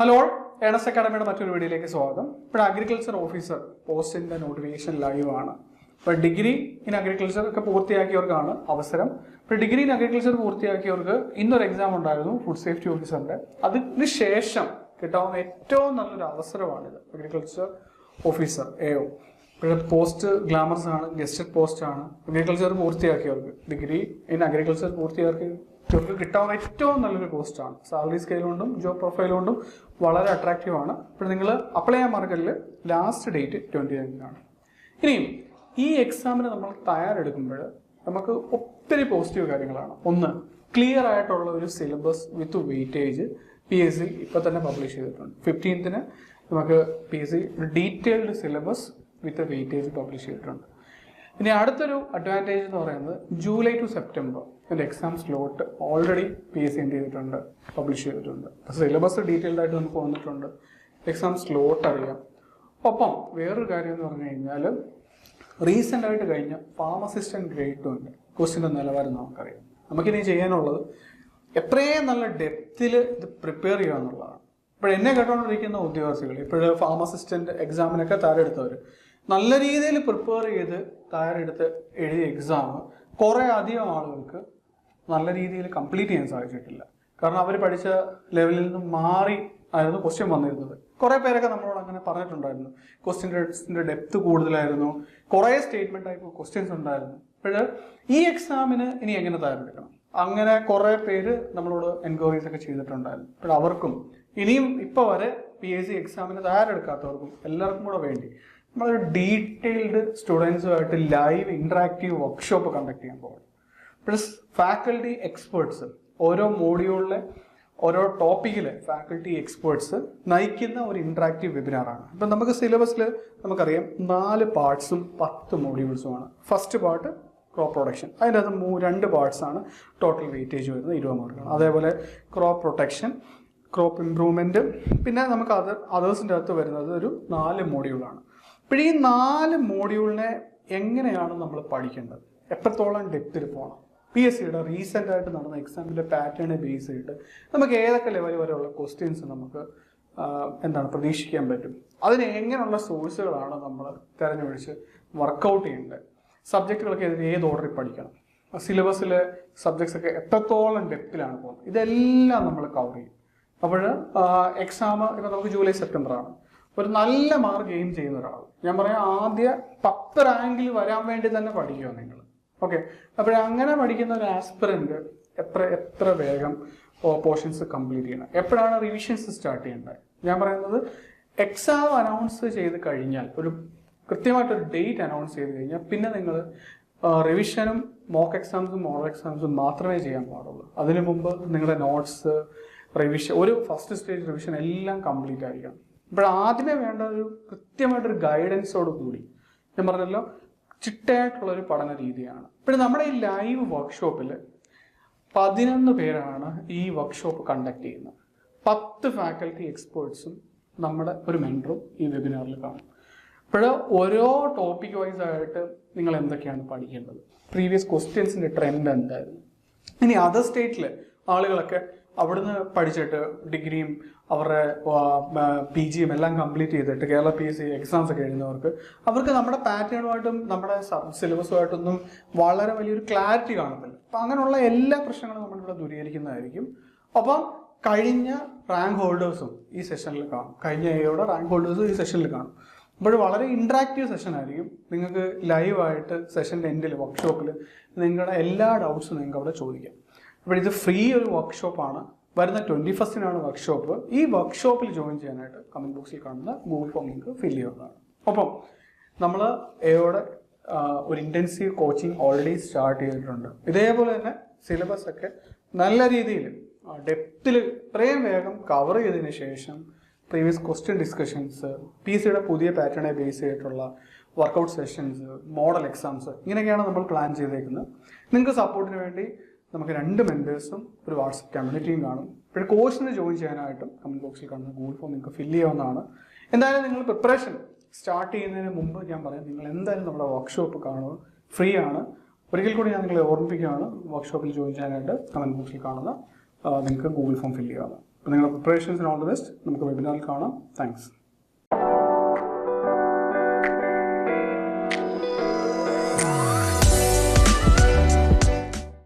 Hello എണസ് അക്കാഡമിയുടെ മറ്റൊരു വീഡിയോയിലേക്ക് സ്വാഗതം. ഇപ്പോൾ അഗ്രികൾച്ചർ ഓഫീസർ പോസ്റ്റിന്റെ നോട്ടിഫിക്കേഷൻ ലൈവ് ആണ്. ഇപ്പോൾ ഡിഗ്രി ഇൻ അഗ്രികൾച്ചർ ഒക്കെ പൂർത്തിയാക്കിയവർക്കാണ് അവസരം. ഇപ്പോൾ ഡിഗ്രി ഇൻ അഗ്രികൾച്ചർ പൂർത്തിയാക്കിയവർക്ക് ഇന്നൊരു എക്സാം ഉണ്ടായിരുന്നു ഫുഡ് സേഫ്റ്റി ഓഫീസറിന്റെ അതിന് ശേഷം കിട്ടാവുന്ന ഏറ്റവും നല്ലൊരു അവസരമാണിത് അഗ്രികൾച്ചർ ഓഫീസർ എ ഇപ്പോഴത്തെ പോസ്റ്റ് ഗ്ലാമർസ് ആണ് ഗസ്റ്റഡ് പോസ്റ്റ് ആണ്. അഗ്രികൾച്ചർ പൂർത്തിയാക്കിയവർക്ക് ഡിഗ്രി ഇൻ അഗ്രികൾച്ചർ പൂർത്തിയാക്കി ഇവർക്ക് കിട്ടാവുന്ന ഏറ്റവും നല്ലൊരു പോസ്റ്റ് ആണ്. സാലറി സ്കെയിൽ കൊണ്ടും ജോബ് പ്രൊഫൈൽ കൊണ്ടും വളരെ അട്രാക്റ്റീവ് ആണ്. ഇപ്പോൾ നിങ്ങൾ അപ്ലൈ ചെയ്യാൻ മാർക്കറ്റിൽ ലാസ്റ്റ് ഡേറ്റ് ട്വന്റി നയന്റിനാണ് ഇനിയും ഈ എക്സാമിന് നമ്മൾ തയ്യാറെടുക്കുമ്പോൾ നമുക്ക് ഒത്തിരി പോസിറ്റീവ് കാര്യങ്ങളാണ്. ഒന്ന് ക്ലിയർ ആയിട്ടുള്ള ഒരു syllabus with weightage P S C ഇപ്പം തന്നെ പബ്ലിഷ് ചെയ്തിട്ടുണ്ട്. ഫിഫ്റ്റീൻത്തിന് നമുക്ക് P S C detailed syllabus with weightage publish ചെയ്തിട്ടുണ്ട്. ഇനി അടുത്തൊരു അഡ്വാന്റേജ് എന്ന് പറയുന്നത് ജൂലൈ ടു സെപ്റ്റംബർ എന്റെ exam slot already P S ചെയ്തിട്ടുണ്ട് പബ്ലിഷ് ചെയ്തിട്ടുണ്ട്. സിലബസ് ഡീറ്റെയിൽഡ് ആയിട്ട് നമുക്ക് വന്നിട്ടുണ്ട്. എക്സാം സ്ലോട്ട് അറിയാം. ഒപ്പം വേറൊരു കാര്യം എന്ന് പറഞ്ഞു കഴിഞ്ഞാൽ റീസെന്റ് ആയിട്ട് കഴിഞ്ഞ ഫാർമസിസ്റ്റന്റ് ഗ്രേഡ് ടു ഉണ്ട് ക്വസ്റ്റിന്റെ നിലവാരം നമുക്കറിയാം. നമുക്കിനി ചെയ്യാനുള്ളത് എത്രയും നല്ല ഡെപ്തിൽ ഇത് പ്രിപ്പയർ ചെയ്യുക എന്നുള്ളതാണ്. ഇപ്പോൾ എന്നെ കേട്ടുകൊണ്ടിരിക്കുന്ന ഉദ്യോഗാർത്ഥികൾ ഇപ്പോഴ് ഫാർമസിസ്റ്റന്റ് എക്സാമിനൊക്കെ തയ്യാറെടുത്തവർ നല്ല രീതിയിൽ പ്രിപ്പയർ ചെയ്ത് തയ്യാറെടുത്ത് എഴുതിയ എക്സാം കുറേ അധികം ആളുകൾക്ക് നല്ല രീതിയിൽ കംപ്ലീറ്റ് ചെയ്യാൻ സാധിച്ചിട്ടില്ല. കാരണം അവർ പഠിച്ച ലെവലിൽ നിന്ന് മാറി ആയിരുന്നു ക്വസ്റ്റ്യൻ വന്നിരുന്നത്. കുറേ പേരൊക്കെ നമ്മളോട് അങ്ങനെ പറഞ്ഞിട്ടുണ്ടായിരുന്നു. ക്വസ്റ്റ്യന്റെ ഡെപ്ത് കൂടുതലായിരുന്നു. കുറേ സ്റ്റേറ്റ്മെന്റ് ടൈപ്പ് ക്വസ്റ്റ്യൻസ് ഉണ്ടായിരുന്നു. അപ്പോൾ ഈ എക്സാമിന് ഇനി എങ്ങനെ തയ്യാറെടുക്കണം? അങ്ങനെ കുറേ പേര് നമ്മളോട് എൻക്വയറീസ് ഒക്കെ ചെയ്തിട്ടുണ്ടായിരുന്നു. അപ്പോൾ അവർക്കും ഇനിയും ഇപ്പോൾ വരെ പി എസ് സി എക്സാമിന് തയ്യാറെടുക്കാത്തവർക്കും എല്ലാവർക്കും കൂടെ വേണ്ടി നമ്മളൊരു ഡീറ്റെയിൽഡ് സ്റ്റുഡൻസുമായിട്ട് ലൈവ് ഇൻട്രാക്റ്റീവ് വർക്ക്ഷോപ്പ് കണ്ടക്ട് ചെയ്യാൻ പോകും പ്ലസ് ഫാക്കൽറ്റി എക്സ്പേർട്സ് ഓരോ മോഡ്യൂളിലെ ഓരോ ടോപ്പിക്കിലെ ഫാക്കൽറ്റി എക്സ്പേർട്സ് നയിക്കുന്ന ഒരു ഇൻട്രാക്റ്റീവ് വെബിനാറാണ് ഇപ്പം നമുക്ക് സിലബസിൽ നമുക്കറിയാം നാല് പാർട്സും പത്ത് മോഡ്യൂൾസുമാണ് ഫസ്റ്റ് പാർട്ട് ക്രോപ്പ് പ്രൊട്ടക്ഷൻ അതിന്റെ അകത്ത് രണ്ട് പാർട്സാണ് ടോട്ടൽ വെയിറ്റേജ് വരുന്നത് ഇരുപത് മാർക്കാണ് അതേപോലെ ക്രോപ്പ് പ്രൊട്ടക്ഷൻ ക്രോപ്പ് ഇമ്പ്രൂവ്മെന്റ് പിന്നെ നമുക്ക് അത് അതേഴ്സിന്റെ അകത്ത് വരുന്നത് ഒരു നാല് മോഡ്യൂളാണ് അപ്പോൾ ഈ നാല് മോഡ്യൂളിനെ എങ്ങനെയാണ് നമ്മൾ പഠിക്കേണ്ടത്? എത്രത്തോളം ഡെപ്തിൽ പോകണം പി എസ് സിയുടെ റീസെന്റ് ആയിട്ട് നടന്ന എക്സാമിന്റെ പാറ്റേണെ ബേസ് ചെയ്തിട്ട് നമുക്ക് ഏതൊക്കെ ലെവൽ വരെയുള്ള ക്വസ്റ്റ്യൻസ് നമുക്ക് എന്താണ് പ്രതീക്ഷിക്കാൻ പറ്റും? അതിന് എങ്ങനെയുള്ള സോഴ്സുകളാണ് നമ്മൾ തിരഞ്ഞൊഴിച്ച് വർക്കൗട്ട് ചെയ്യേണ്ടത്? സബ്ജക്റ്റുകൾക്ക് എതിരെ ഏത് ഓർഡറിൽ പഠിക്കണം? സിലബസിലെ സബ്ജക്ട്സ് ഒക്കെ എത്രത്തോളം ഡെപ്തിലാണ് പോകുന്നത്? ഇതെല്ലാം നമ്മൾ കവർ ചെയ്യും. അപ്പോൾ എക്സാം ഇപ്പം നമുക്ക് ജൂലൈ സെപ്റ്റംബർ ആണ് ഒരു നല്ല മാർക്ക് ഗെയിൻ ചെയ്യുന്ന ഒരാൾ ഞാൻ പറയാം ആദ്യ പത്ത് റാങ്കിൽ വരാൻ വേണ്ടി തന്നെ പഠിക്കുക നിങ്ങൾ ഓക്കെ അങ്ങനെ പഠിക്കുന്ന ഒരു ആസ്പിറന്റ് എത്ര എത്ര വേഗം പോർഷൻസ് കംപ്ലീറ്റ് ചെയ്യണം. എപ്പോഴാണ് റിവിഷൻസ് സ്റ്റാർട്ട് ചെയ്യേണ്ടത്? ഞാൻ പറയുന്നത് എക്സാം അനൗൺസ് ചെയ്ത് കഴിഞ്ഞാൽ ഒരു കൃത്യമായിട്ടൊരു ഡേറ്റ് അനൗൺസ് ചെയ്ത് കഴിഞ്ഞാൽ പിന്നെ നിങ്ങൾ റിവിഷനും മോക്ക് എക്സാംസും മോഡൽ എക്സാംസും മാത്രമേ ചെയ്യാൻ പാടുള്ളൂ. അതിനു മുമ്പ് നിങ്ങളുടെ നോട്ട്സ് റിവിഷൻ ഒരു ഫസ്റ്റ് സ്റ്റേജ് റിവിഷൻ എല്ലാം കംപ്ലീറ്റ് ആയിരിക്കണം. ഇപ്പോൾ ആദ്യമേ വേണ്ട ഒരു കൃത്യമായിട്ടൊരു ഗൈഡൻസോട് കൂടി. ഞാൻ പറഞ്ഞല്ലോ ചിട്ടയായിട്ടുള്ള ഒരു പഠന രീതിയാണ്. പിന്നെ നമ്മുടെ ഈ ലൈവ് വർക്ക്ഷോപ്പിൽ പതിനൊന്ന് പേരാണ് ഈ വർക്ക്ഷോപ്പ് കണ്ടക്ട് ചെയ്യുന്നത്. പത്ത് ഫാക്കൽറ്റി എക്സ്പേർട്സും നമ്മുടെ ഒരു മെന്ററും ഈ വെബിനാറിൽ കാണും. അപ്പോൾ ഓരോ ടോപ്പിക് വൈസ് ആയിട്ട് നിങ്ങൾ എന്തൊക്കെയാണ് പഠിക്കേണ്ടത്? പ്രീവിയസ് ക്വസ്റ്റ്യൻസിന്റെ ട്രെൻഡ് എന്തായിരുന്നു? ഇനി അതർ സ്റ്റേറ്റിൽ ആളുകളൊക്കെ അവിടുന്ന് പഠിച്ചിട്ട് ഡിഗ്രിയും അവരുടെ പി ജിയും എല്ലാം കംപ്ലീറ്റ് ചെയ്തിട്ട് Kerala P S C exams ഒക്കെ എഴുതുന്നവർക്ക് അവർക്ക് നമ്മുടെ പാറ്റേണുമായിട്ടും നമ്മുടെ സിലബസുമായിട്ടൊന്നും വളരെ വലിയൊരു ക്ലാരിറ്റി കാണത്തില്ല. അപ്പം അങ്ങനെയുള്ള എല്ലാ പ്രശ്നങ്ങളും നമ്മളിവിടെ ദൂരീകരിക്കുന്നതായിരിക്കും. അപ്പം കഴിഞ്ഞ റാങ്ക് ഹോൾഡേഴ്സും ഈ സെഷനിൽ കാണും. കഴിഞ്ഞ എയുടെ റാങ്ക് ഹോൾഡേഴ്സും ഈ സെഷനിൽ കാണും. അപ്പോൾ വളരെ ഇൻട്രാക്റ്റീവ് സെഷൻ ആയിരിക്കും. നിങ്ങൾക്ക് ലൈവായിട്ട് സെഷന്റെ എൻഡിൽ വർക്ക്ഷോപ്പിൽ നിങ്ങളുടെ എല്ലാ ഡൗട്ട്സും നിങ്ങൾക്ക് അവിടെ ചോദിക്കാം. അപ്പോൾ ഇത് ഫ്രീ ഒരു വർക്ക്ഷോപ്പാണ് വരുന്ന ട്വന്റി ഫസ്റ്റിനാണ് വർക്ക്ഷോപ്പ് ഈ വർക്ക്ഷോപ്പിൽ ജോയിൻ ചെയ്യാനായിട്ട് കമന്റ് ബോക്സിൽ കാണുന്ന ഗൂഗിൾ ഫോം ലിങ്ക് ഫില്ല് ചെയ്യുന്നതാണ് ഒപ്പം നമ്മൾ എയോടെ ഒരു ഇന്റൻസീവ് കോച്ചിങ് ഓൾറെഡി സ്റ്റാർട്ട് ചെയ്തിട്ടുണ്ട്. ഇതേപോലെ തന്നെ സിലബസ് ഒക്കെ നല്ല രീതിയിൽ ഡെപ്തിൽ ഇത്രയും വേഗം കവർ ചെയ്തതിന് ശേഷം പ്രീവിയസ് ക്വസ്റ്റ്യൻ ഡിസ്കഷൻസ് പി സിയുടെ പുതിയ പാറ്റേണെ ബേസ് ചെയ്തിട്ടുള്ള വർക്കൗട്ട് സെഷൻസ് മോഡൽ എക്സാംസ് ഇങ്ങനെയൊക്കെയാണ് നമ്മൾ പ്ലാൻ ചെയ്തേക്കുന്നത്. നിങ്ങൾക്ക് സപ്പോർട്ടിന് വേണ്ടി നമുക്ക് രണ്ട് മെമ്പേഴ്സും ഒരു വാട്സപ്പ് കമ്മ്യൂണിറ്റിയും കാണും. പിന്നെ കോഴ്സിന് ജോയിൻ ചെയ്യാനായിട്ടും കമന്റ് ബോക്സിൽ കാണുന്ന ഗൂഗിൾ ഫോം നിങ്ങൾക്ക് ഫില്ല് ചെയ്യാവുന്നതാണ്. എന്തായാലും നിങ്ങൾ പ്രിപ്പറേഷൻ സ്റ്റാർട്ട് ചെയ്യുന്നതിന് മുമ്പ് ഞാൻ പറയാം നിങ്ങൾ എന്തായാലും നമ്മുടെ വർക്ക്ഷോപ്പ് കാണുക ഫ്രീ ആണ്. ഒരിക്കൽ കൂടി ഞാൻ നിങ്ങളെ ഓർമ്മിപ്പിക്കുകയാണ് വർക്ക്ഷോപ്പിൽ ജോയിൻ ചെയ്യാനായിട്ട് കമന്റ് ബോക്സിൽ കാണുന്ന നിങ്ങൾക്ക് ഗൂഗിൾ ഫോം ഫില്ല് ചെയ്യാവുന്നത് അപ്പോൾ നിങ്ങളുടെ പ്രിപ്പറേഷൻസിന് ഓൾ ദി ബെസ്റ്റ് നമുക്ക് വെബിനാറിൽ കാണാം. താങ്ക്സ്